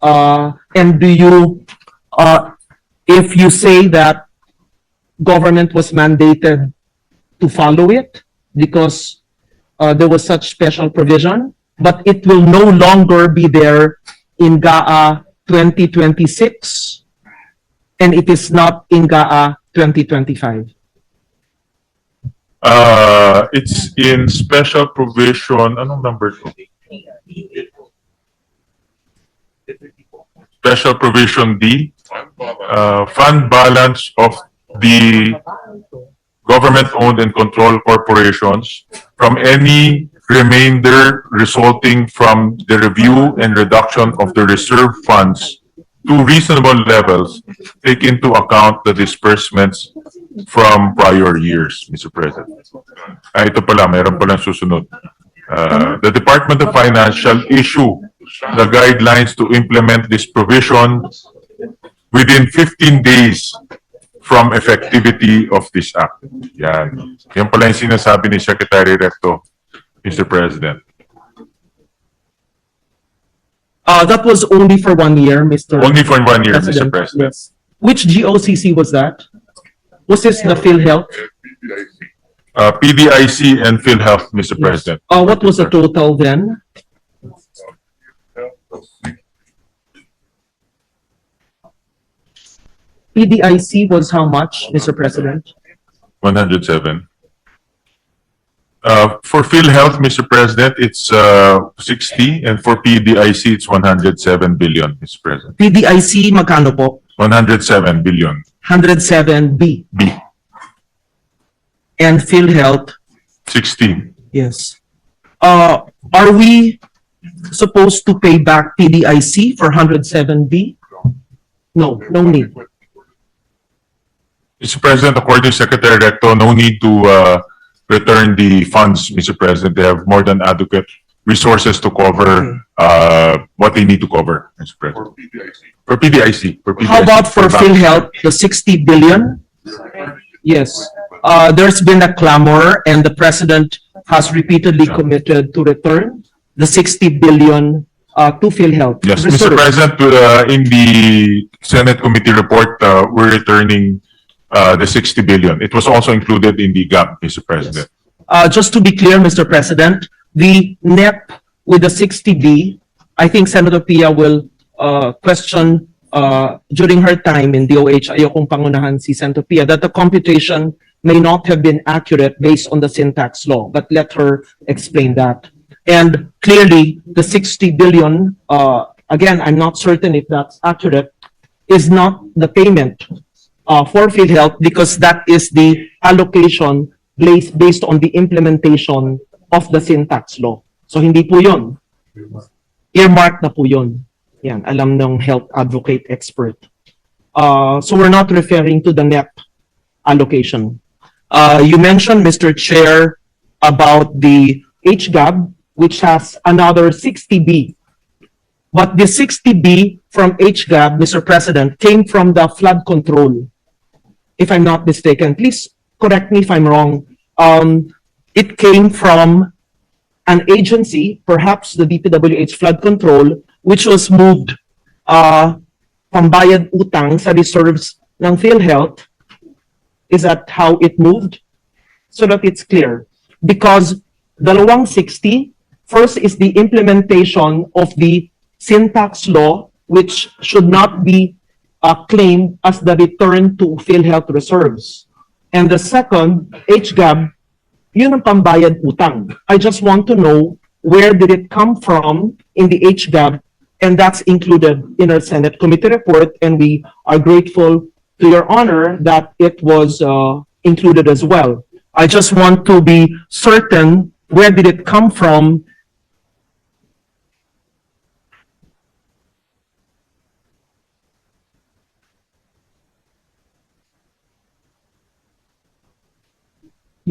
Uh, and do you, uh, if you say that government was mandated to follow it because uh, there was such special provision, but it will no longer be there in GAA 2026 and it is not in GAA 2025. Uh, it's in special provision, anong number to? Special provision D, uh, fund balance of the government-owned and controlled corporations from any remainder resulting from the review and reduction of the reserve funds to reasonable levels, take into account the disbursements from prior years, Mr. President. Ah, ito pala, meron palang susunod. Uh, the Department of Finance shall issue the guidelines to implement this provision within 15 days from effectivity of this act. Yan. Yan pala yung sinasabi ni Secretary Recto, Mr. President. Uh, that was only for one year, Mr. Only for one year, Mr. President. Yes. Which GOCC was that? Was this the PhilHealth? Uh, PDIC and PhilHealth, Mr. President. Uh, what was the total then? PDIC was how much, Mr. President? 107. Uh, for PhilHealth, Mr. President, it's, uh, 60, and for PDIC, it's 107 billion, Mr. President. PDIC, magkano po? 107 billion. 107B. B, And PhilHealth, 60. yes. Uh, are we supposed to pay back PDIC for 107B? No, no need. Mr. President, according to Secretary Recto, no need to, uh, return the funds, Mr. President. They have more than adequate resources to cover, uh, what they need to cover, Mr. President. For PDIC. For PDIC. How about for back. PhilHealth, the 60 billion? Yes. Uh, there's been a clamor and the president has repeatedly committed to return the 60 billion uh, to PhilHealth. Yes, Mr. President, uh, in the Senate Committee report, uh, we're returning, uh, the 60 billion. It was also included in the gap, Mr. President. Uh, just to be clear, Mr. President, the NEP with the 60B, I think Senator Pia will uh, question uh, during her time in DOH, ayokong pangunahan si Senator Pia, that the computation may not have been accurate based on the syntax law, but let her explain that. And clearly, the 60 billion, uh, again, I'm not certain if that's accurate, is not the payment uh, for PhilHealth because that is the allocation based, based on the implementation of the syntax law. So hindi po yun. Earmark na po yun. Yan, alam ng health advocate expert. Uh, so we're not referring to the NEP allocation. Uh, you mentioned, Mr. Chair, about the HGAB, which has another 60B. But the 60B from HGAB, Mr. President, came from the flood control. If I'm not mistaken, please correct me if I'm wrong. Um, it came from an agency, perhaps the DPWH flood control, which was moved uh, from bayad utang sa reserves ng PhilHealth. Is that how it moved? So that it's clear. Because dalawang 60, first is the implementation of the syntax law, which should not be uh, claimed as the return to PhilHealth reserves. And the second, HGAB, yun ang pambayad utang. I just want to know where did it come from in the HGAB and that's included in our Senate committee report and we are grateful to your honor that it was uh, included as well. I just want to be certain where did it come from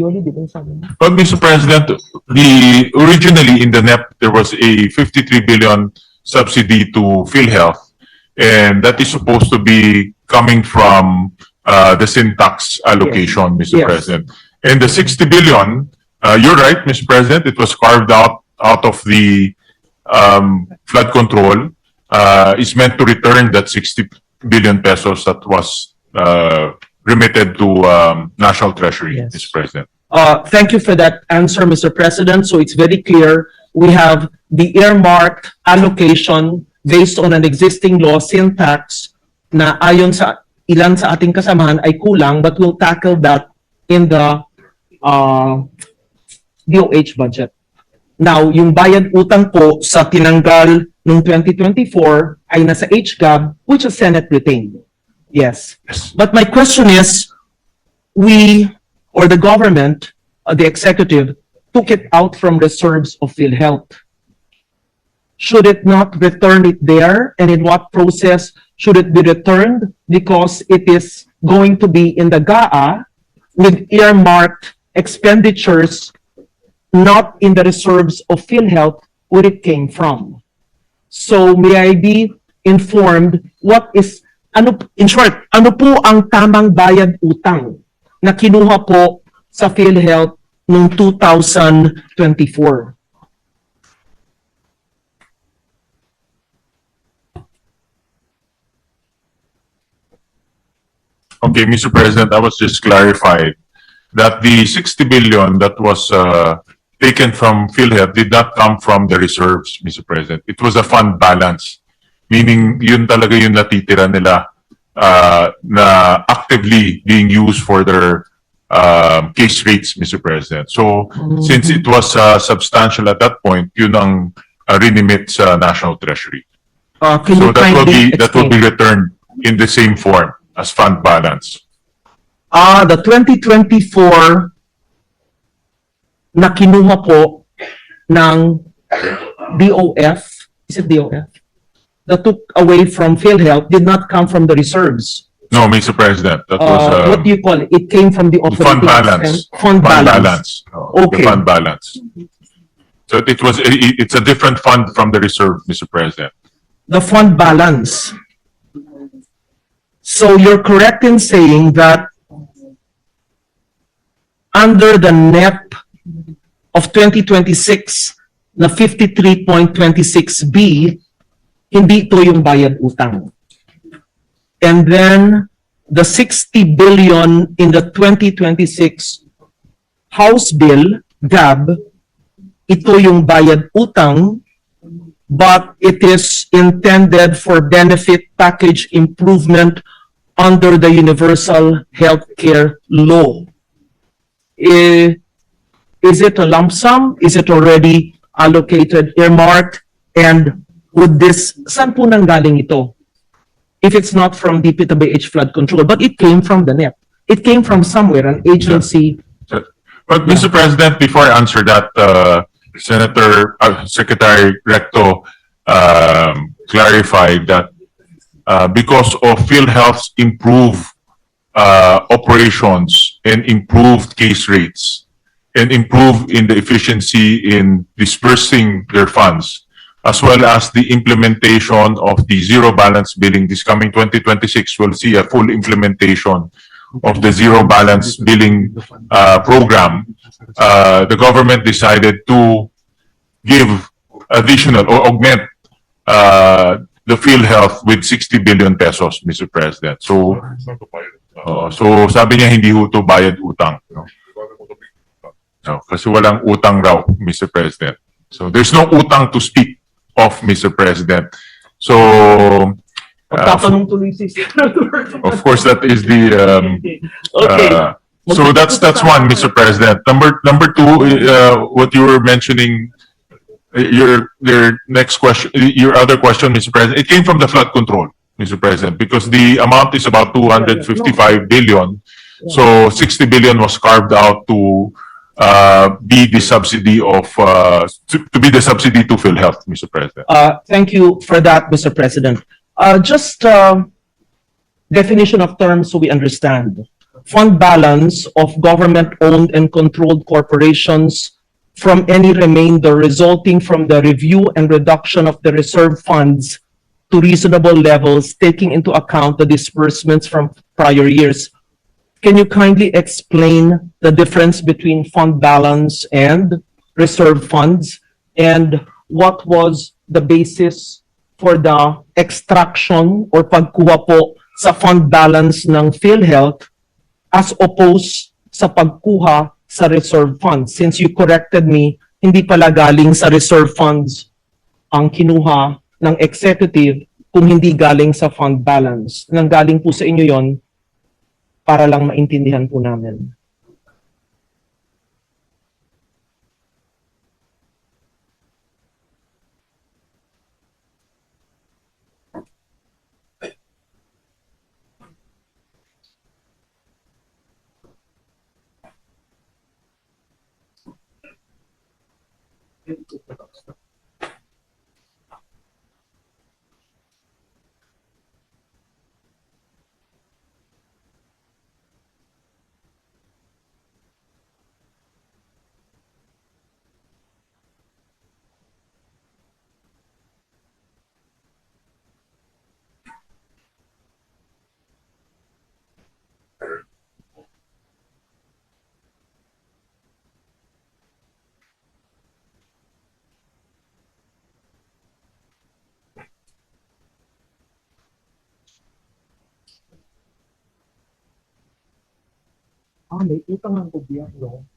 Ba yung? But Mr. President, the, originally in the NEP, there was a 53 billion subsidy to PhilHealth. And that is supposed to be coming from, uh, the syntax allocation, Mr. Yes. President. And the 60 billion, uh, you're right, Mr. President, it was carved out, out of the, um, flood control. uh, is meant to return that 60 billion pesos that was, uh, remitted to, um, National Treasury, Yes. Mr. President. Uh, thank you for that answer, Mr. President. So it's very clear, we have the earmarked allocation based on an existing law syntax na ayon sa ilan sa ating kasamahan ay kulang but we'll tackle that in the uh, DOH budget. Now, yung bayad utang po sa tinanggal noong 2024 ay nasa HGAB which is Senate retained. Yes. But my question is, we or the government, uh, the executive, took it out from reserves of PhilHealth. Should it not return it there? And in what process should it be returned? Because it is going to be in the GAA with earmarked expenditures not in the reserves of PhilHealth where it came from. So may I be informed what is, ano, in short, ano po ang tamang bayad utang na kinuha po sa PhilHealth noong 2024? Okay, Mr. President, I was just clarified that the 60 billion that was uh, taken from PhilHealth did not come from the reserves, Mr. President. It was a fund balance, meaning yun talaga yung natitira nila uh, na actively being used for their um, case rates, Mr. President. So, since it was uh, substantial at that point, yun ang uh, renimit sa National Treasury. Uh, can So you that will be, that will be returned in the same form as fund balance. Ah, the 2024 na kinuha po ng DOF, is it DOF? That took away from field PhilHealth did not come from the reserves. No, Mr. President, that was, Uh, uh, what do you call it? It came from the the fund balance. expense- Fund balance. Okay. The fund balance. So it was, i- i- it's a different fund from the reserve, Mr. President. the fund balance. So you're correct in saying that under the NEP of 2026 na 53.26B, hindi ito yung bayad utang. And then the 60 billion in the 2026 House Bill, GAB, ito yung bayad utang but it is intended for benefit package improvement under the Universal Healthcare Law. Eh, Is it a lump sum? Is it already allocated, earmarked? And would this, saan po nanggaling ito? If it's not from DPWH flood control, but it came from the NEP. It came from somewhere, an agency. But Mr. President, before I answer that, uh, Senator, uh, Secretary Recto, um, clarified that, uh, because of PhilHealth's improved, uh, operations and improved case rates, and improve in the efficiency in dispersing their funds, as well as the implementation of the zero balance billing this coming 2026 will see a full implementation of the zero balance billing uh, program. Uh, the government decided to give additional or augment uh, the PhilHealth with 60 billion pesos, Mr. President. So, uh, so sabi niya hindi ho to bayad utang. No? No, kasi walang utang raw, Mr. President. So there's no utang to speak of, Mr. President. So, uh, Magtatanong tuloy si Senator. of course, that is the, um, Okay. uh, so that's, that's one, Mr. President. Number, number two, uh, what you were mentioning, uh, your, your next question, your other question, Mr. President, it came from the flood control, Mr. President, because the amount is about 255 billion. So 60 billion was carved out to, uh, be the subsidy of, uh, to, to be the subsidy to PhilHealth, Mr. President. Uh, thank you for that, Mr. President. Uh, just, uh, definition of terms so we understand. Fund balance of government-owned and controlled corporations from any remainder resulting from the review and reduction of the reserve funds to reasonable levels, taking into account the disbursements from prior years. Can you kindly explain the difference between fund balance and reserve funds? And what was the basis for the extraction or pagkuha po sa fund balance ng PhilHealth as opposed sa pagkuha sa reserve funds. Since you corrected me, hindi pala galing sa reserve funds ang kinuha ng executive kung hindi galing sa fund balance. Nang galing po sa inyo yon para lang maintindihan po namin. Ah, may utang ng gobyerno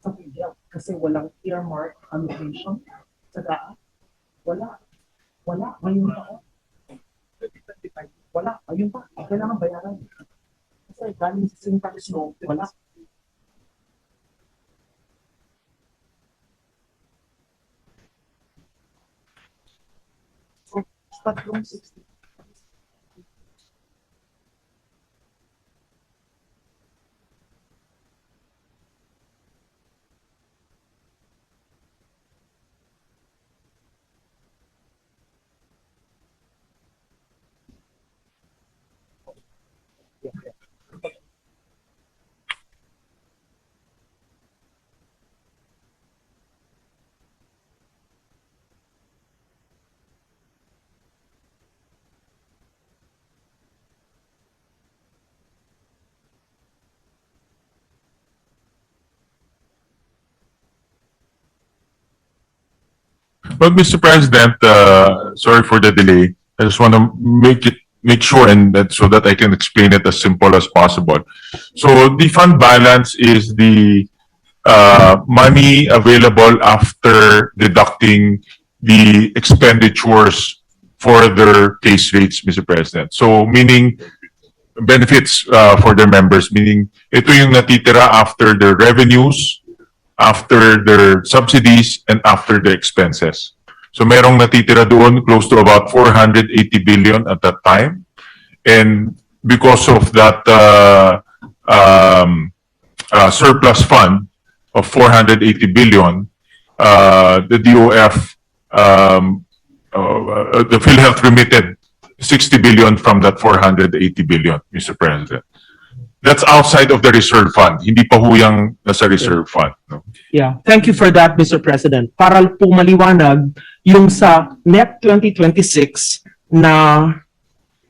sa PhilHealth kasi walang earmark allocation sa daan. Wala. Wala. Ngayon pa. Wala. Ayun pa. Kailangan bayaran. Kasi galing sa syntax law, wala. So, tatlong 60. Well, Mr. President, uh, sorry for the delay. I just want to make it, make sure and that, so that I can explain it as simple as possible. So the fund balance is the, uh, money available after deducting the expenditures for their case rates, Mr. President. So meaning benefits, uh, for their members, meaning ito yung natitira after their revenues, after their subsidies and after the expenses. So merong natitira doon close to about 480 billion at that time. And because of that uh, um, uh, surplus fund of 480 billion, uh, the DOF, um, uh, the PhilHealth remitted 60 billion from that 480 billion, Mr. President. That's outside of the reserve fund. Hindi pa huyang nasa reserve fund. No? Yeah, thank you for that, Mr. President. Para po maliwanag, yung sa NEP 2026 na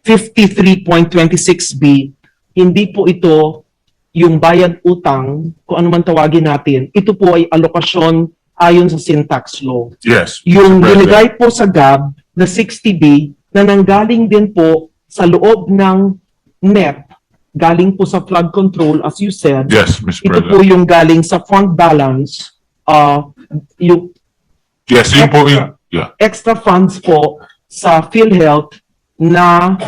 53.26B, hindi po ito yung bayad utang, kung ano man tawagin natin, ito po ay alokasyon ayon sa syntax law. Yes. Mr. Yung President. nilagay po sa GAB na 60B na nanggaling din po sa loob ng NEP, galing po sa flood control, as you said, Yes, Mr. ito po President. yung galing sa fund balance, uh, yung Yes, yun po yung, yeah. extra funds po sa PhilHealth na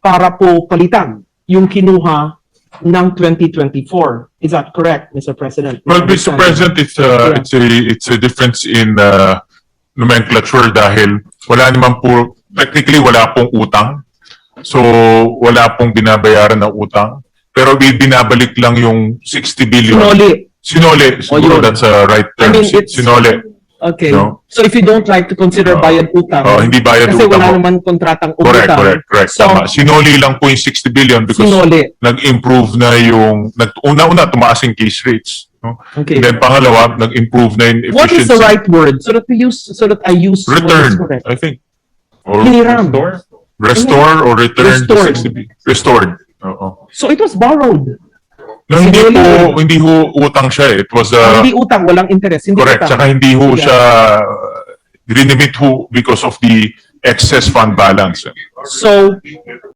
para po palitan yung kinuha ng 2024. Is that correct, Mr. President? Well, Mr. President, it's a, Yeah. it's a, it's a difference in uh, nomenclature dahil wala naman po, technically wala pong utang. So, wala pong binabayaran na utang. Pero bi- binabalik lang yung 60 billion. Sinoli. Sinole, siguro yun. that's a right I term. mean, Si- it's- Sinole. Okay. No. So if you don't like to consider Oh. bayad utang, Oh, hindi bayad kasi utang. wala ho. naman kontratang Correct, utang. correct, correct. So, Tama. Sinoli lang po yung 60 billion because sinoli. nag-improve na yung, nag, una-una, tumaas yung case rates. No? Okay. And then pangalawa, nag-improve na yung efficiency. What is the right word? So that we use, so that I use what is Return, correct. I think. Or Hiniram. Restore or return to Restored. 60 bi- Restored. Oo. So it was borrowed. No, hindi po, hindi ho utang siya. eh. It was, uh, hindi utang, walang interest. Hindi correct. utang. Saka hindi ho Yeah. siya, uh, rinimit ho because of the excess fund balance. eh. So,